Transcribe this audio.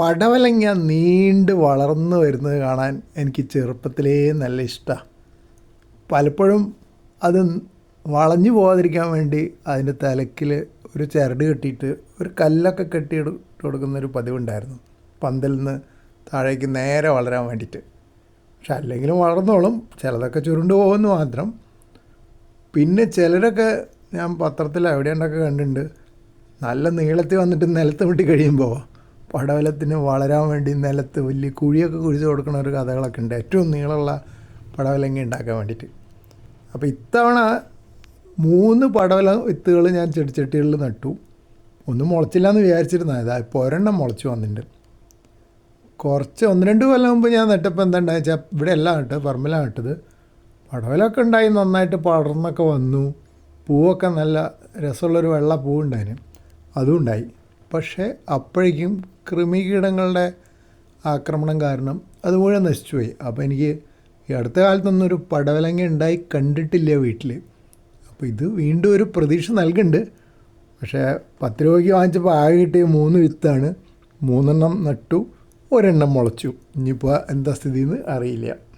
പടവലങ്ങ നീണ്ട് വളർന്നു വരുന്നത് കാണാൻ എനിക്ക് ചെറുപ്പത്തിലേ നല്ല ഇഷ്ടമാണ് പലപ്പോഴും അത് വളഞ്ഞു പോകാതിരിക്കാൻ വേണ്ടി അതിന്റെ തലക്കിൽ ഒരു ചരട് കെട്ടിയിട്ട് ഒരു കല്ലൊക്കെ കെട്ടി കൊടുക്കുന്നൊരു പതിവുണ്ടായിരുന്നു. പന്തലിൽ നിന്ന് താഴേക്ക് നേരെ വളരാൻ വേണ്ടിയിട്ട്. പക്ഷെ അല്ലെങ്കിലും വളർന്നോളും. ചിലതൊക്കെ ചുരുണ്ടു പോകുമെന്ന് മാത്രം. പിന്നെ ചിലരൊക്കെ ഞാൻ പത്രത്തിൽ എവിടെയുണ്ടൊക്കെ കണ്ടിട്ടുണ്ട്. നല്ല നീളത്തിൽ വന്നിട്ട് നിലത്ത് വിട്ടി കഴിയുമ്പോൾ പടവലത്തിന് വളരാൻ വേണ്ടി നിലത്ത് വലിയ കുഴിയൊക്കെ കുഴിച്ച് കൊടുക്കുന്ന ഒരു കഥകളൊക്കെ ഉണ്ട്. ഏറ്റവും നീളമുള്ള പടവലങ്ങ ഉണ്ടാക്കാൻ വേണ്ടിയിട്ട്. അപ്പോൾ ഇത്തവണ മൂന്ന് പടവല വിത്തുകൾ ഞാൻ ചെടിച്ചട്ടികളിൽ നട്ടു. ഒന്നും മുളച്ചില്ല എന്ന് വിചാരിച്ചിരുന്നത്. ഇതാ ഇപ്പോൾ ഒരെണ്ണം മുളച്ച് വന്നിട്ടുണ്ട്. കുറച്ച് ഒന്ന് രണ്ട് കൊല്ലം മുമ്പ് ഞാൻ നട്ടപ്പോൾ എന്താ ഉണ്ടായെന്ന് വെച്ചാൽ ഇവിടെ എല്ലാം നട്ടത് പറമ്പിലാണ് നട്ടത്. പടവലൊക്കെ ഉണ്ടായി നന്നായിട്ട് പടർന്നൊക്കെ വന്നു. പൂവൊക്കെ നല്ല രസമുള്ളൊരു വെള്ള പൂവുണ്ടായിന്. അതും ഉണ്ടായി. പക്ഷേ അപ്പോഴേക്കും കൃമികീടങ്ങളുടെ ആക്രമണം കാരണം അത് മുഴുവൻ നശിച്ചുപോയി. അപ്പോൾ എനിക്ക് ഈ അടുത്ത കാലത്തൊന്നും ഒരു പടവലങ്ങ ഉണ്ടായി കണ്ടിട്ടില്ല വീട്ടിൽ അപ്പോൾ ഇത് വീണ്ടും ഒരു പ്രതീക്ഷ നൽകുന്നുണ്ട്. പക്ഷേ പത്ത് രൂപയ്ക്ക് വാങ്ങിച്ചപ്പോൾ ആകെ കിട്ടിയ മൂന്ന് വിത്താണ്. മൂന്നെണ്ണം നട്ടു ഒരെണ്ണം മുളച്ചു. ഇനിയിപ്പോൾ എന്താ സ്ഥിതി എന്ന് അറിയില്ല.